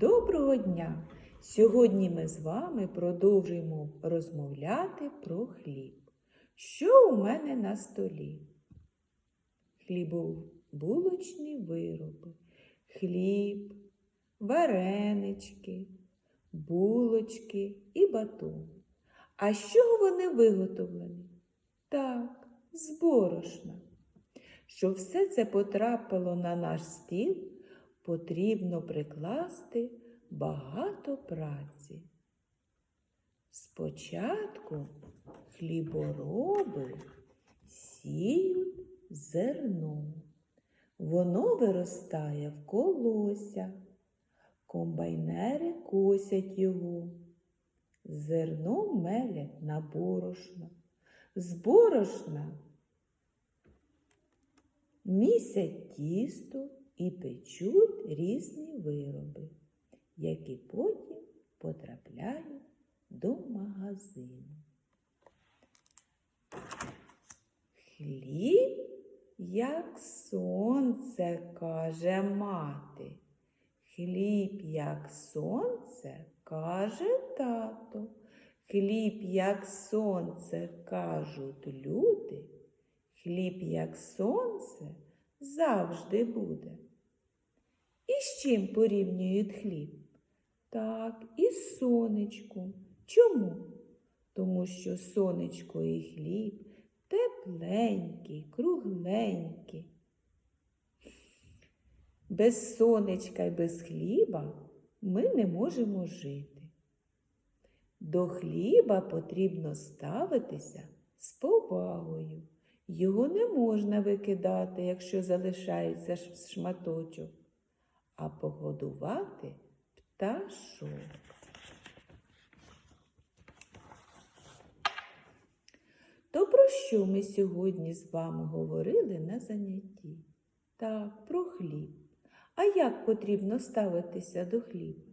Доброго дня! Сьогодні ми з вами продовжуємо розмовляти про хліб. Що у мене на столі? Хлібобулочні вироби, хліб, варенички, булочки і батон. А з чого вони виготовлені? Так, з борошна. Щоб все це потрапило на наш стіл, потрібно прикласти багато праці. Спочатку хлібороби сіють зерно. Воно виростає в колося, комбайнери косять його, зерно мелять на борошно, з борошна місять тісто і печуть різні вироби, які потім потрапляють до магазину. Хліб, як сонце, каже мати. Хліб, як сонце, каже тато. Хліб, як сонце, кажуть люди. Хліб, як сонце, завжди буде. І з чим порівнюють хліб? Так, із сонечком. Чому? Тому що сонечко і хліб тепленькі, кругленькі. Без сонечка і без хліба ми не можемо жити. До хліба потрібно ставитися з повагою. Його не можна викидати, якщо залишається шматочок, а погодувати пташок. То про що ми сьогодні з вами говорили на занятті? Так, про хліб. А як потрібно ставитися до хліба?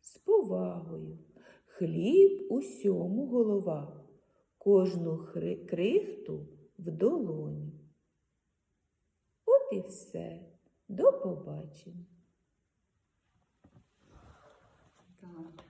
З повагою. Хліб усьому голова, кожну крихту в долоню. От і все. До побачення. Так.